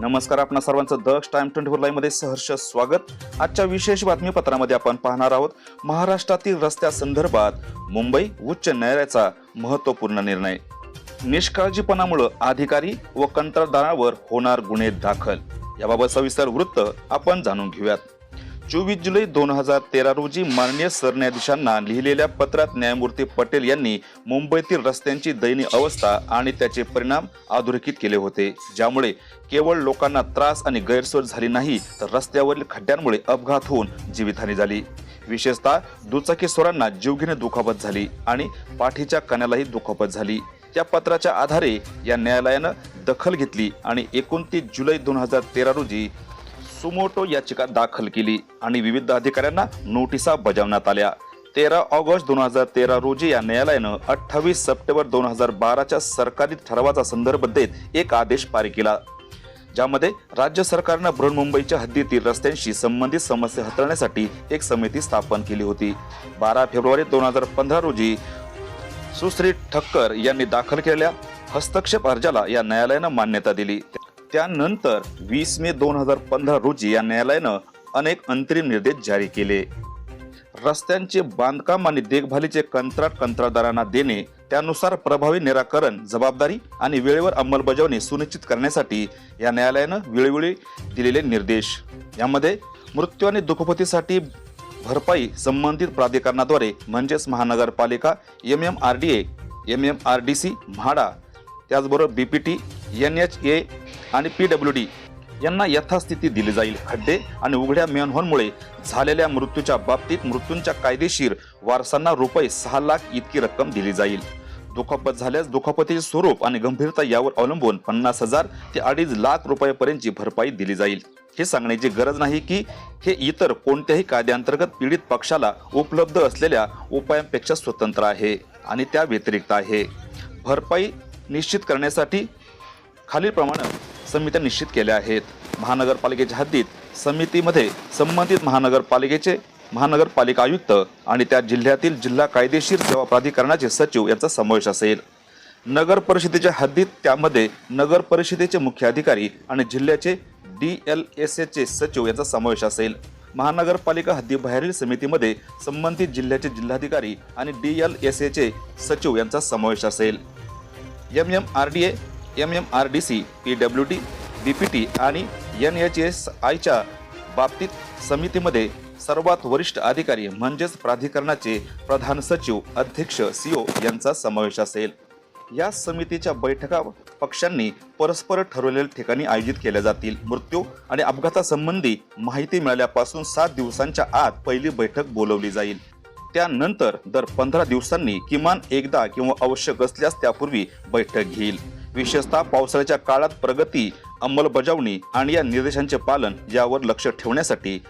नमस्कार आपण सर्वांचं द टाइम ट्वेंटी फोर लाईव्हमध्ये सहर्ष स्वागत. आजच्या विशेष बातमीपत्रामध्ये आपण पाहणार आहोत महाराष्ट्रातील रस्त्यासंदर्भात मुंबई उच्च न्यायालयाचा महत्त्वपूर्ण निर्णय. निष्काळजीपणामुळे अधिकारी व कंत्राटदारावर होणार गुन्हे दाखल. याबाबत सविस्तर वृत्त आपण जाणून घेऊयात. चोवीस जुलै दोन हजार तेरा रोजी माननीय सरन्यायाधीशांना लिहिलेल्या पत्रात न्यायमूर्ती पटेल यांनी मुंबईतील रस्त्यांची दयनीय अवस्था आणि त्याचे परिणाम अधोरेखित केले होते. ज्यामुळे केवळ लोकांना त्रास आणि गैरसोय झाली नाही तर रस्त्यावरील खड्ड्यांमुळे अपघात होऊन जीवितहानी झाली. विशेषतः दुचाकीस्वारांना जीवघेणे दुखापत झाली आणि पाठीच्या कण्यालाही दुखापत झाली. त्या पत्राच्या आधारे या न्यायालयानं दखल घेतली आणि एकोणतीस जुलै दोन हजार तेरा रोजी सुमोटो याचिका दाखल केली आणि विविध अधिकाऱ्यांना नोटिसा बजावण्यात आल्या. तेरा ऑगस्ट दोन हजार तेरा रोजी या न्यायालयानं अठ्ठावीस सप्टेंबर दोन हजार बाराच्या सरकारी ठरावाचा संदर्भ देत एक आदेश पारित केला. ज्यामध्ये राज्य सरकारनं बृहन्मुंबईच्या हद्दीतील रस्त्यांशी संबंधित समस्या हाताळण्यासाठी एक समिती स्थापन केली होती. बारा फेब्रुवारी दोन हजार पंधरा रोजी सुश्री ठक्कर यांनी दाखल केलेल्या हस्तक्षेप अर्जाला या न्यायालयानं मान्यता दिली. त्यानंतर वीस मे दोन हजार पंधरा रोजी या न्यायालयानं अनेक अंतरिम निर्देश जारी केले. रस्त्यांचे बांधकाम आणि देखभालीचे कंत्राट कंत्राटदारांना देणे त्यानुसार प्रभावी निराकरण जबाबदारी आणि वेळेवर अंमलबजावणी सुनिश्चित करण्यासाठी या न्यायालयानं वेळोवेळी दिलेले निर्देश. यामध्ये मृत्यू आणि दुखपतीसाठी भरपाई संबंधित प्राधिकरणाद्वारे म्हणजेच महानगरपालिका M M R D A M M R D C MHADA त्याचबरोबर B P T N H A आणि पी डब्ल्यू डी यांना यथास्थिती दिली जाईल. खड्डे आणि उघड्या मेनहोनमुळे झालेल्या मृत्यूच्या बाबतीत मृत्यूंच्या कायदेशीर वारसांना रुपये सहा लाख इतकी रक्कम दिली जाईल. दुखापत झाल्यास दुखापतीचे स्वरूप आणि गंभीरता यावर अवलंबून पन्नास हजार ते अडीच लाख रुपयापर्यंतची भरपाई दिली जाईल. हे सांगण्याची गरज नाही की हे इतर कोणत्याही कायद्याअंतर्गत पीडित पक्षाला उपलब्ध असलेल्या उपायांपेक्षा स्वतंत्र आहे आणि त्या व्यतिरिक्त आहे. भरपाई निश्चित करण्यासाठी खालीलप्रमाणे समित्या निश्चित केल्या आहेत. महानगरपालिकेच्या हद्दीत समितीमध्ये संबंधित महानगरपालिकेचे महानगरपालिका आयुक्त आणि त्या जिल्ह्यातील जिल्हा कायदेशीर सेवा प्राधिकरणाचे सचिव यांचा समावेश असेल. नगर परिषदेच्या हद्दीत त्यामध्ये नगर परिषदेचे मुख्य अधिकारी आणि जिल्ह्याचे डी एल एस एचे सचिव यांचा समावेश असेल. महानगरपालिका हद्दीबाहेरील समितीमध्ये संबंधित जिल्ह्याचे जिल्हाधिकारी आणि डी एल एस एचे सचिव यांचा समावेश असेल. M M R D A M M R D C P W D B P T आणि एन एच एस आयच्या बाबतीत समितीमध्ये सर्वात वरिष्ठ अधिकारी म्हणजेच प्राधिकरणाचे प्रधान सचिव अध्यक्ष सीओ यांचा समावेश असेल. या समितीच्या बैठका पक्षांनी परस्पर ठरवलेल्या ठिकाणी आयोजित केल्या जातील. मृत्यू आणि अपघातासंबंधी माहिती मिळाल्यापासून सात दिवसांच्या आत पहिली बैठक बोलवली जाईल. त्यानंतर दर पंधरा दिवसांनी किमान एकदा किंवा आवश्यक असल्यास त्यापूर्वी बैठक घेईल. विशेषतः पावसाळ्याच्या काळात प्रगती अंमलबजावणी आणि या निर्देशांचे पालन यावर लक्ष ठेवण्यासाठी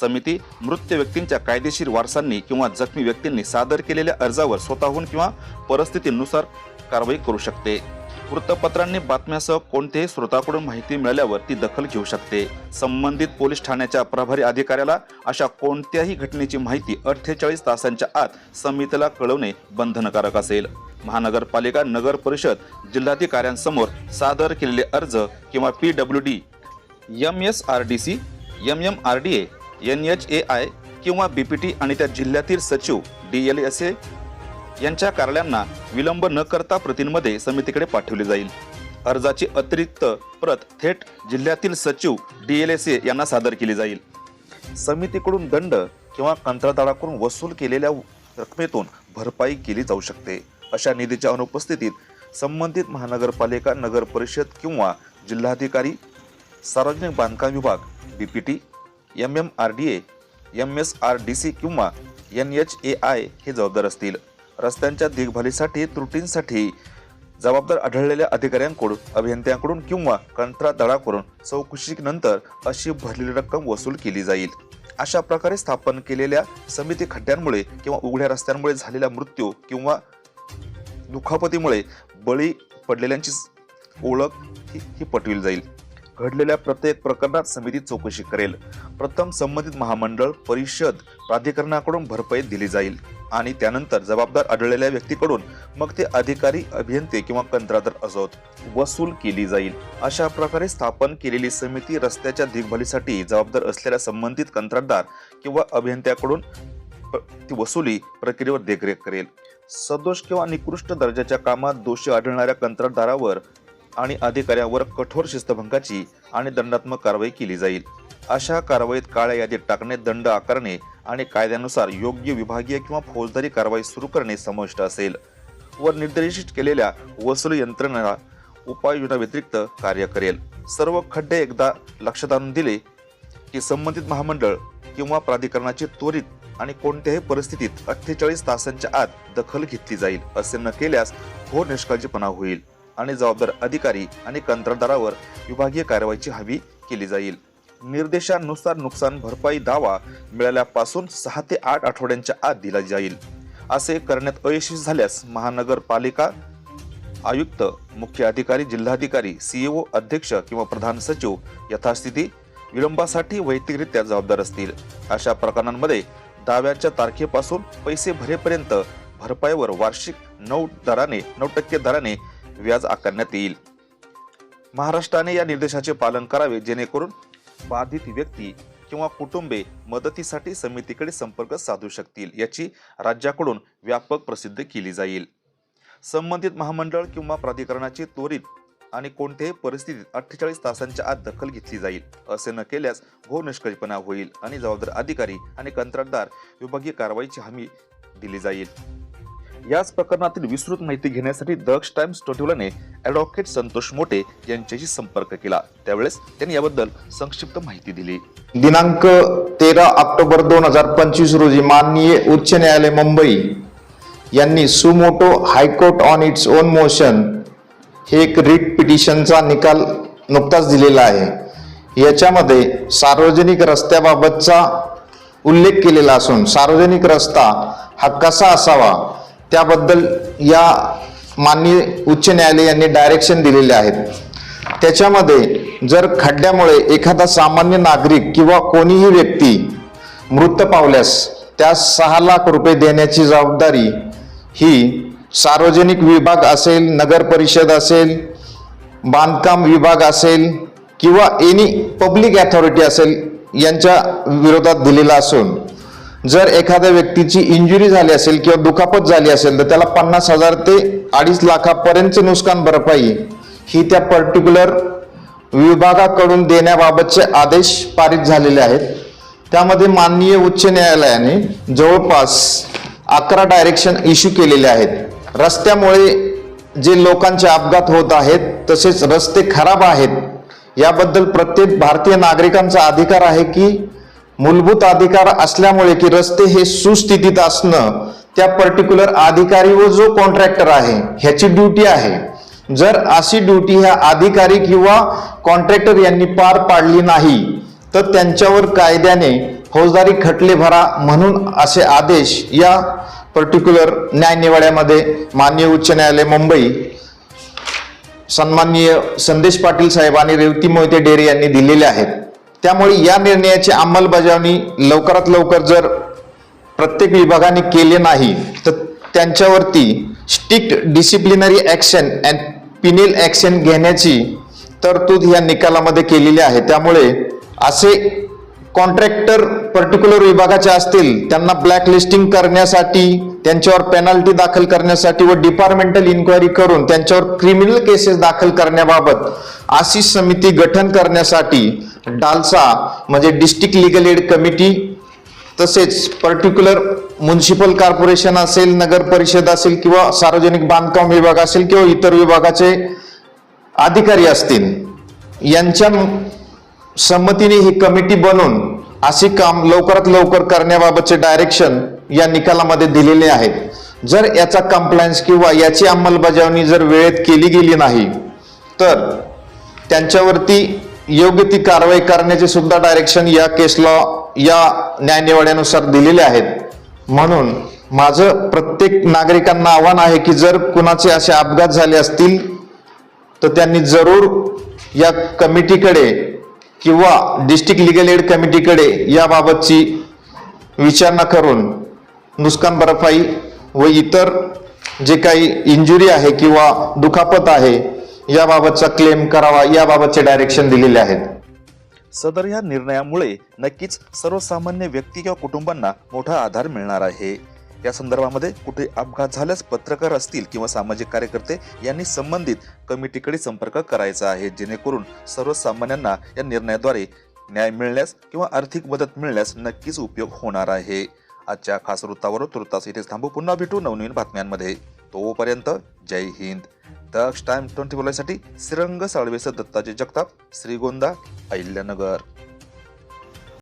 समिती मृत व्यक्तींच्या कायदेशीर वारसांनी किंवा जखमी व्यक्तींनी सादर केलेल्या अर्जावर स्वतःहून किंवा परिस्थितीनुसार कारवाई करू शकते. वृत्तपत्रांनी बातम्यासह कोणत्याही स्रोताकडून माहिती मिळाल्यावर ती दखल घेऊ शकते. संबंधित पोलीस ठाण्याच्या प्रभारी अधिकाऱ्याला अशा कोणत्याही घटनेची माहिती अठ्ठेचाळीस तासांच्या आत समितीला कळवणे बंधनकारक असेल. महानगरपालिका नगर परिषद जिल्हाधिकाऱ्यांसमोर सादर केलेले अर्ज किंवा P W D M S R D C M M R D A N H A I किंवा बी पी टी आणि त्या जिल्ह्यातील सचिव डी एल एस ए यांच्या कार्यालयांना विलंब न करता प्रतींमध्ये समितीकडे पाठवली जाईल. अर्जाची अतिरिक्त प्रत थेट जिल्ह्यातील सचिव डी एल एस ए यांना सादर केली जाईल. समितीकडून दंड किंवा कंत्राटदाराकडून वसूल केलेल्या रकमेतून भरपाई केली जाऊ शकते. अशा निधीच्या अनुपस्थितीत संबंधित महानगरपालिका नगर परिषद किंवा जिल्हाधिकारी सार्वजनिक बांधकाम विभाग D P T M M R D A M S R D C किंवा एन एच ए आय हे जबाबदार असतील. रस्त्यांच्या देखभालीसाठी त्रुटींसाठी जबाबदार आढळलेल्या अधिकाऱ्यांकडून अभियंत्यांकडून किंवा कंत्राटदाराकडून चौकशीनंतर अशी भरलेली रक्कम वसूल केली जाईल. अशा प्रकारे स्थापन केलेल्या समिती खड्ड्यांमुळे किंवा उघड्या रस्त्यांमुळे झालेला मृत्यू किंवा दुखापतीमुळे बळी पडलेल्यांची ओळख ही ही पटविली जाईल. घडलेल्या प्रत्येक प्रकरणात समिती चौकशी करेल. प्रथम संबंधित महामंडळ परिषद प्राधिकरणाकडून भरपाई दिली जाईल आणि त्यानंतर जबाबदार आढळलेल्या व्यक्तीकडून मग ते अधिकारी अभियंते किंवा कंत्राटदार असोत वसूल केली जाईल. अशा प्रकारे स्थापन केलेली समिती रस्त्याच्या देखभालीसाठी जबाबदार असलेल्या संबंधित कंत्राटदार किंवा अभियंत्याकडून ती वसुली प्रक्रियेवर देखरेख करेल. सदोष किंवा निकृष्ट दर्जाच्या कामात दोषी आढळणाऱ्या कंत्राटदारावर आणि अधिकाऱ्यावर कठोर शिस्तभंगाची आणि दंडात्मक कारवाई केली जाईल. अशा कारवाईत काळ्या यादीत टाकणे दंड आकारणे आणि कायद्यानुसार योग्य विभागीय किंवा फौजदारी कारवाई सुरू करणे समाविष्ट असेल वर निर्देशित केलेल्या वसूल यंत्रणा उपाययोजना व्यतिरिक्त कार्य करेल. सर्व खड्डे एकदा लक्षात आणून दिले की संबंधित महामंडळ किंवा प्राधिकरणाची त्वरित आणि कोणत्याही परिस्थितीत अठ्ठेचाळीस तासांच्या आत दखल घेतली जाईल असे न केल्यास घोर निष्काळजीपणा होईल आणि जबाबदार अधिकारी आणि कंत्राटदारावर विभागीय कारवाईची हमी केली जाईल. निर्देशानुसार नुकसान भरपाई दावा मिळाल्यापासून सहा ते आठ आठवड्यांच्या आत दिला जाईल. असे करण्यात अयशस्वी झाल्यास महानगरपालिका आयुक्त मुख्य अधिकारी जिल्हाधिकारी सीईओ अध्यक्ष किंवा प्रधान सचिव यथास्थिती विलंबासाठी वैयक्तिकरित्या जबाबदार असतील. अशा प्रकरणांमध्ये दाव्याच्या तारखेपासून पैसे भरेपर्यंत भरपाईवर वार्षिक नऊ दराने नऊ टक्के दराने व्याज आकारण्यात येईल. महाराष्ट्राने या निर्देशाचे पालन करावे जेणेकरून बाधित व्यक्ती किंवा कुटुंबे मदतीसाठी समितीकडे संपर्क साधू शकतील याची राज्याकडून व्यापक प्रसिद्ध केली जाईल. संबंधित महामंडळ किंवा प्राधिकरणाची त्वरित आणि कोणत्याही परिस्थितीत अठ्ठेचाळीस तासांच्या आत दखल घेतली जाईल असे न केल्यास घोर निष्काळजीपणा होईल आणि जबाबदार अधिकारी आणि कंत्राटदार विभागीय कारवाईची हमी दिली जाईल. याच प्रकरणातील विस्तृत माहिती घेण्यासाठी दक्ष टाइम्स टोटिवलाने ॲडव्होकेट संतोष मोटे यांच्याशी संपर्क केला. त्यावेळेस त्यांनी याबद्दल संक्षिप्त माहिती दिली. दिनांक तेरा ऑक्टोबर दोन हजार पंचवीस रोजी माननीय उच्च न्यायालय मुंबई यांनी suo motu high court on its own motion हे एक रिट पिटिशनचा निकाल नुकताच दिलेला आहे. याच्यामध्ये सार्वजनिक रस्त्याबाबतचा उल्लेख केलेला असून सार्वजनिक रस्ता हा कसा असावा त्याबद्दल या माननीय उच्च न्यायालय यांनी डायरेक्शन दिलेले आहेत. त्याच्यामध्ये जर खड्ड्यामुळे एखादा सामान्य नागरिक किंवा कोणीही व्यक्ती मृत पावल्यास त्यास सहा लाख रुपये देण्याची जबाबदारी ही सार्वजनिक विभाग असेल नगर परिषद असेल बांधकाम विभाग असेल किंवा एनी पब्लिक ॲथॉरिटी असेल यांच्या विरोधात दिलेला असून जर एखाद्या व्यक्तीची इंजुरी झाली असेल किंवा दुखापत झाली असेल तर त्याला पन्नास हजार ते अडीच लाखापर्यंतचे नुकसान भरपाई ही त्या पर्टिक्युलर विभागाकडून देण्याबाबतचे आदेश पारित झालेले आहेत. त्यामध्ये माननीय उच्च न्यायालयाने जवळपास अकरा डायरेक्शन इश्यू केलेले आहेत. रस्त्यामुळे जे लोकांचे अपघात होत आहेत तसेच रस्ते खराब आहेत याबद्दल प्रत्येक भारतीय नागरिकांचा अधिकार आहे की मूलभूत अधिकार असल्यामुळे की रस्ते हे सुस्थितीत असणं त्या पर्टिक्युलर अधिकारी व जो कॉन्ट्रॅक्टर आहे ह्याची ड्युटी आहे. जर अशी ड्युटी ह्या अधिकारी किंवा कॉन्ट्रॅक्टर यांनी पार पाडली नाही तर त्यांच्यावर कायद्याने फौजदारी खटले भरा म्हणून असे आदेश या पर्टिक्युलर न्यायनिवाड्यामध्ये माननीय उच्च न्यायालय मुंबई सन्माननीय संदेश पाटील साहेब आणि रेवती मोहिते डेरे यांनी दिलेले आहेत. त्यामुळे या निर्णयाची अंमलबजावणी लवकरात लवकर जर प्रत्येक विभागाने केले नाही तर त्यांच्यावरती strict disciplinary action and penal action घेण्याची तरतूद या निकालामध्ये केलेली आहे. त्यामुळे असे कॉन्ट्रॅक्टर पर्टिक्युलर विभागाचे असतील त्यांना ब्लॅक लिस्टिंग करण्यासाठी त्यांच्यावर पेनल्टी दाखल करण्यासाठी व डिपार्टमेंटल इन्क्वायरी करून त्यांच्यावर क्रिमिनल केसेस दाखल करण्याबाबत अशी समिती गठन करण्यासाठी डालसा म्हणजे डिस्ट्रिक्ट लिगल एड कमिटी तसेच पर्टिक्युलर म्युन्सिपल कॉर्पोरेशन असेल नगर परिषद असेल किंवा सार्वजनिक बांधकाम विभाग असेल किंवा इतर विभागाचे अधिकारी असतील यांच्या संमतीने ही कमिटी बनवून असे काम लवकरात लवकर करण्याबाबतचे डायरेक्शन या निकालामध्ये दिलेले आहेत. जर याचा कंप्लायन्स किंवा याची अंमलबजावणी जर वेळेत केली गेली नाही तर त्यांच्यावरती योग्य ती कारवाई करण्याचे सुद्धा डायरेक्शन या केसला या न्यायनिवाड्यानुसार दिलेले आहेत. म्हणून माझं प्रत्येक नागरिकांना आव्हान आहे की जर कुणाचे असे अपघात झाले असतील तर त्यांनी जरूर या कमिटीकडे किंवा डिस्ट्रिक्ट लिगल एड कमिटीकडे याबाबतची विचारणा करून नुकसान भरपाई व इतर जे काही इंजुरी आहे किंवा दुखापत आहे याबाबतचा क्लेम करावा याबाबतचे डायरेक्शन दिलेले आहेत. सदर या निर्णयामुळे नक्कीच सर्वसामान्य व्यक्ती किंवा कुटुंबांना मोठा आधार मिळणार आहे. या संदर्भामध्ये कुठे अपघात झाल्यास पत्रकार असतील किंवा सामाजिक कार्यकर्ते यांनी संबंधित कमिटीकडे संपर्क करायचा आहे जेणेकरून सर्वसामान्यांना या निर्णयाद्वारे न्याय मिळण्यास किंवा आर्थिक मदत मिळण्यास नक्कीच उपयोग होणार आहे. आजच्या खास वृत्तावर तुर्तास इथेच थांबू. पुन्हा भेटू नवनवीन बातम्यांमध्ये. तोपर्यंत जय हिंद. दक्ष टाइम ट्वेंटी बोलायसाठी श्रीरंग साळवेसर दत्ताजी जगताप श्रीगोंदा अहिल्यानगर.